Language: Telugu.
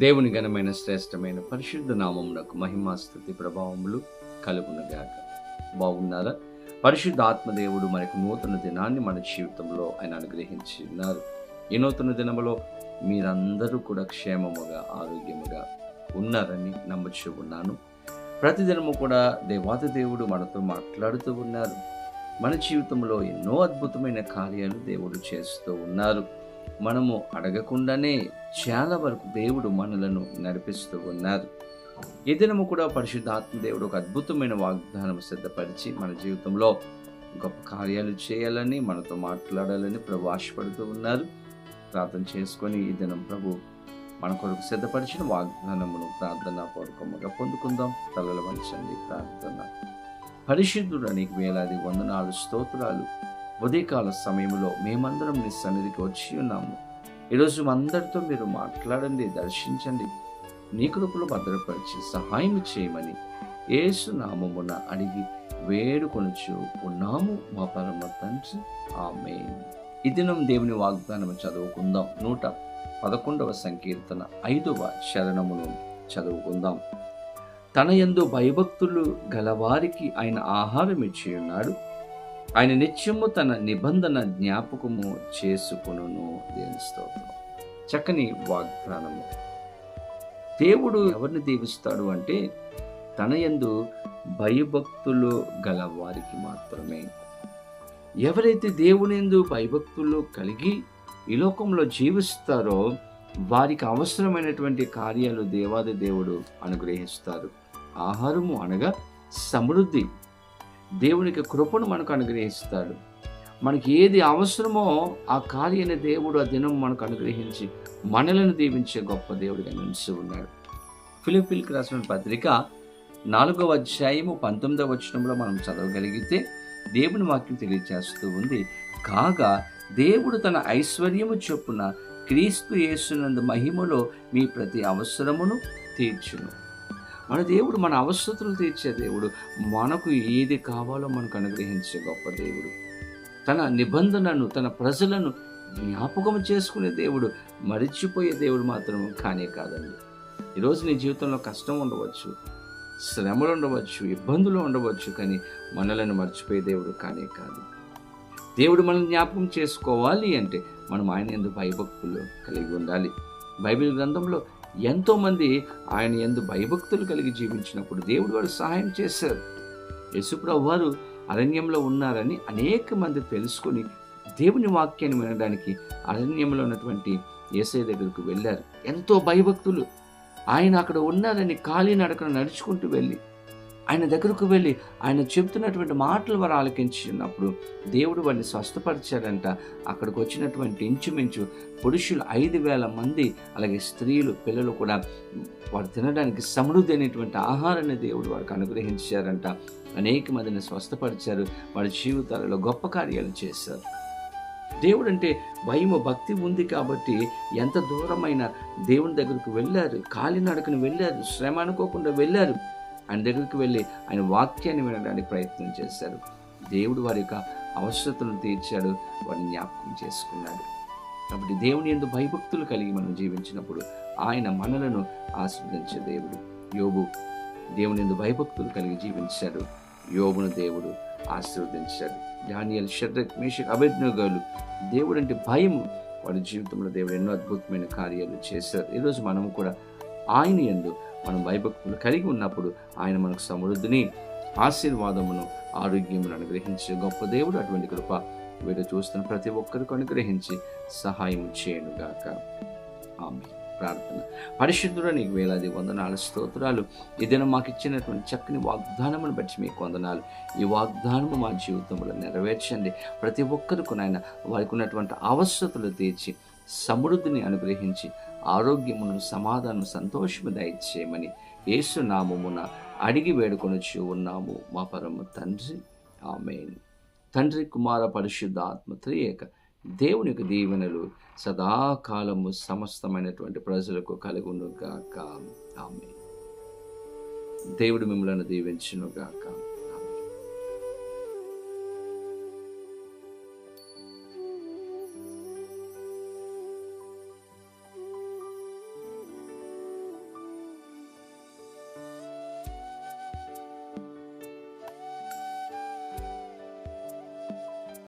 దేవుని ఘనమైన శ్రేష్టమైన పరిశుద్ధ నామమునకు మహిమా స్థుతి ప్రభావములు కలుగునగాక. బాగున్నారా? పరిశుద్ధ ఆత్మదేవుడు మనకు నూతన దినాన్ని మన జీవితంలో ఆయన అనుగ్రహించి ఉన్నారు ఈ నూతన దినములో మీరందరూ కూడా క్షేమముగా ఆరోగ్యముగా ఉన్నారని నమ్మచ్చు ఉన్నాను. ప్రతిదినము కూడా దేవాత దేవుడు మనతో మాట్లాడుతూ ఉన్నారు. మన జీవితంలో ఎన్నో అద్భుతమైన కార్యాలు దేవుడు చేస్తూ ఉన్నారు. మనము అడగకుండానే చాలా వరకు దేవుడు మనలను నడిపిస్తూ ఉన్నారు. ఈ దినము కూడా పరిశుద్ధాత్మ దేవుడు ఒక అద్భుతమైన వాగ్దానం సిద్ధపరిచి మన జీవితంలో గొప్ప కార్యాలు చేయాలని మనతో మాట్లాడాలని ప్రభు ఆశపడుతూ ఉన్నారు. ప్రార్థన చేసుకొని ఈ దినం ప్రభు మన కొరకు సిద్ధపరిచిన వాగ్దానమును ప్రార్థన పూర్వకముగా పొందుకుందాం. తలలు వంచండి ప్రార్థన. పరిశుద్ధుడు నీకు వేలాది వందనాలు స్తోత్రాలు. ఉదయకాల సమయంలో మేమందరం నీ సన్నిధికి వచ్చి ఉన్నాము. ఈరోజు అందరితో మీరు మాట్లాడండి దర్శించండి. నీ కృపలు భద్రపరిచి సహాయం చేయమని యేసు నామమున అడిగి వేడుకొనుచు ఉన్నాము. మా పరమ తండ్రి ఆమె ఈ దినం దేవుని వాగ్దానం చదువుకుందాం. నూట పదకొండవ సంకీర్తన ఐదవ శరణమును చదువుకుందాం. తన ఎందు భయభక్తులు గలవారికి ఆయన ఆహారం ఇచ్చి ఉన్నాడు ఆయన నిత్యము తన నిబంధన జ్ఞాపకము చేసుకును దేవుని స్తోత్రం. చక్కని వాగ్దానము. దేవుడు ఎవరిని దీవిస్తాడు అంటే తన యందు భయభక్తులు గల వారికి మాత్రమే. ఎవరైతే దేవుని భయభక్తులు కలిగి ఈ లోకంలో జీవిస్తారో వారికి అవసరమైనటువంటి కార్యాలు దేవాది దేవుడు అనుగ్రహిస్తారు. ఆహారము అనగా సమృద్ధి. దేవునికి కృపను మనకు అనుగ్రహిస్తాడు. మనకి ఏది అవసరమో ఆ కార్యని దేవుడు ఆ దినం మనకు అనుగ్రహించి మనలను దీవించే గొప్ప దేవుడిగా నిలిచి ఉన్నాడు. ఫిలిపిల్కి రాసిన పత్రిక నాలుగవ అధ్యాయము పంతొమ్మిదవ వచనంలో మనం చదవగలిగితే దేవుని వాక్యం తెలియజేస్తూ ఉంది. కాగా దేవుడు తన ఐశ్వర్యము చొప్పున క్రీస్తు యేసునందు మహిమలో మీ ప్రతి అవసరమును తీర్చును. మన దేవుడు మన అవసరతలు తీర్చే దేవుడు. మనకు ఏది కావాలో మనకు అనుగ్రహించే గొప్ప దేవుడు. తన నిబంధనను తన ప్రజలను జ్ఞాపకం చేసుకునే దేవుడు మరిచిపోయే దేవుడు మాత్రం కానే కాదండి. ఈరోజు నీ జీవితంలో కష్టం ఉండవచ్చు శ్రమలు ఉండవచ్చు ఇబ్బందులు ఉండవచ్చు కానీ మనలను మర్చిపోయే దేవుడు కానే కాదు. దేవుడు మనల్ని జ్ఞాపకం చేసుకోవాలి అంటే మనం ఆయన ఎందుకు భయభక్తులు కలిగి ఉండాలి. బైబిల్ గ్రంథంలో ఎంతోమంది ఆయన ఎందు భయభక్తులు కలిగి జీవించినప్పుడు దేవుడు వారు సహాయం చేశారు. యశుప్రభు వారు అరణ్యంలో ఉన్నారని అనేక మంది తెలుసుకొని దేవుని వాక్యాన్ని వినడానికి అరణ్యంలో ఉన్నటువంటి ఏసై దగ్గరకు వెళ్ళారు. ఎంతో భయభక్తులు. ఆయన అక్కడ ఉన్నారని ఖాళీ నడకను నడుచుకుంటూ వెళ్ళి ఆయన దగ్గరకు వెళ్ళి ఆయన చెబుతున్నటువంటి మాటలు వారు ఆలకించినప్పుడు దేవుడు వారిని స్వస్థపరిచారంట. అక్కడికి వచ్చినటువంటి ఇంచుమించు పురుషులు ఐదు వేల మంది అలాగే స్త్రీలు పిల్లలు కూడా వారు తినడానికి సమృద్ధి అయినటువంటి ఆహారాన్ని దేవుడు వారికి అనుగ్రహించారంట. అనేక మందిని స్వస్థపరిచారు. వారి జీవితాలలో గొప్ప కార్యాలు చేశారు. దేవుడు అంటే భయము భక్తి ఉంది కాబట్టి ఎంత దూరమైన దేవుని దగ్గరకు వెళ్ళారు. కాలినడకను వెళ్ళారు. శ్రమ అనుకోకుండా వెళ్ళారు. ఆయన దగ్గరికి వెళ్ళి ఆయన వాక్యాన్ని వినడానికి ప్రయత్నం చేశారు. దేవుడు వారి యొక్క అవసరతలను తీర్చాడు వారిని జ్ఞాపకం చేసుకున్నాడు. కాబట్టి దేవుని ఎందు భయభక్తులు కలిగి మనం జీవించినప్పుడు ఆయన మనలను ఆస్వాదించే దేవుడు. యోబు దేవుని ఎందు భయభక్తులు కలిగి జీవించాడు. యోగును దేవుడు ఆశీర్వదించాడు. డానియల్ షడ్రక్ మేషక్ అభిజ్ఞగాలు దేవుడు అంటే భయము వారి జీవితంలో దేవుడు ఎన్నో అద్భుతమైన కార్యాలు చేశారు. ఈరోజు మనము కూడా ఆయన ఎందు మనం భయభక్తులు కలిగి ఉన్నప్పుడు ఆయన మనకు సమృద్ధిని ఆశీర్వాదమును ఆరోగ్యమును అనుగ్రహించే గొప్ప దేవుడు అటువంటి కృప వీడు చూస్తున్న ప్రతి ఒక్కరికి అనుగ్రహించి సహాయం చేయనుగాక ఆమె ప్రార్థన. పరిశుద్ధుడు నీకు వేలాది వందనాలు స్తోత్రాలు. ఏదైనా మాకు ఇచ్చినటువంటి చక్కని వాగ్దానమును బట్టి మీకు వందనాలు. ఈ వాగ్దానము మా జీవితంలో నెరవేర్చండి. ప్రతి ఒక్కరికి నాయన వారికి ఉన్నటువంటి అవసరతలు తీర్చి సమృద్ధిని అనుగ్రహించి ఆరోగ్యమును సమాధానం సంతోషము దయచేయమని యేసునామమున అడిగి వేడుకొనొచ్చు ఉన్నాము. మా పరమ తండ్రి. ఆమెన్. తండ్రి కుమార పరిశుద్ధ ఆత్మ త్రియేక దేవుని యొక్క దీవెనలు సదాకాలము సమస్తమైనటువంటి ప్రజలకు కలుగునుగాక. ఆమె దేవుడు మిమ్మల్ని దీవించునుగాక. గాక